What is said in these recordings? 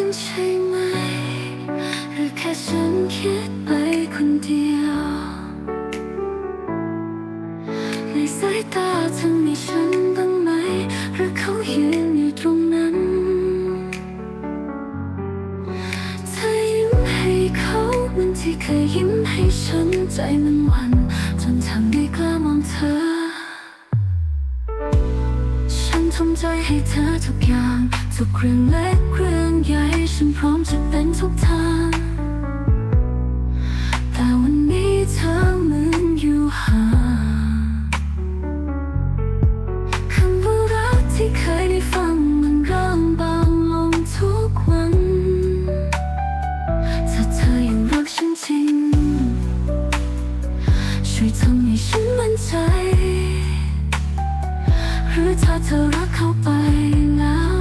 ึงใช่ไหม หรือแค่ฉันคิดไปคนเดียว ในสายตาเธอมีฉันบ้างไหม หรือเขายืนอยู่ตรงนั้นเธอยิ้มให้เขาเหมือนที่เคยยิ้มให้ฉันใจมันหวันจนทำไม่กล้ามองเธอ ฉันทุ่มใจให้เธอทุกอย่าง ทุกเรื่องเล็กเรื่องใหญ่ ฉันมั่นใจ หรือถ้าเธอรักเขาไปแล้ว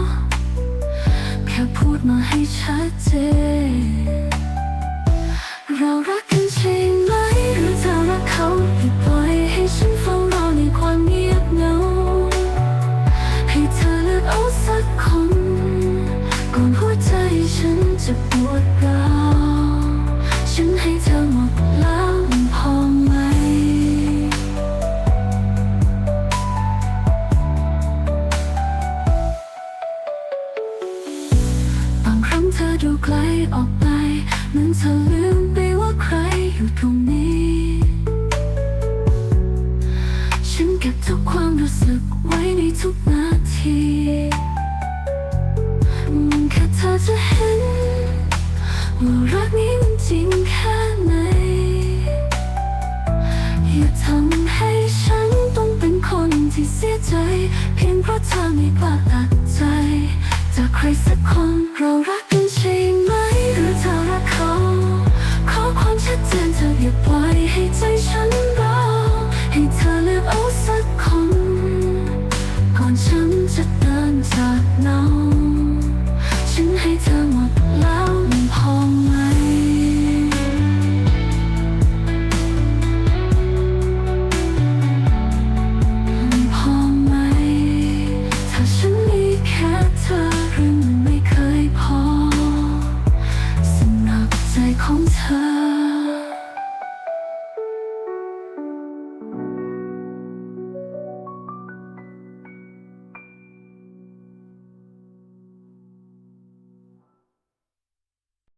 แค่พูดมาให้ชัดเจน เรารักกันใช่ไหม หรือเธอรักเขาอย่ปล่อยให้ฉันเฝ้ารอในความเงียบเหงา ให้เธอเลือกเอาสักคน ก่อนหัวใจฉันจะปวดร้าว ธอดูไกลออกไปเหมือนเธอลืมไปว่าใครอยู่ตรงนี้ ฉันเก็บทุกความรู้สึกไว้ในทุกนาทีมันแค่เธอจะเห็นว่ารักนี้มันจริงแค่ไหนอย่าทำให้ฉันต้องเป็นคนที่เสียใจ เพียงเพราะเธอไม่กล้าตัดใจจากใครสักคนเรารัก ออย่าปล่อยให้ใจฉันร้าวให้เธอเลือกเอาสั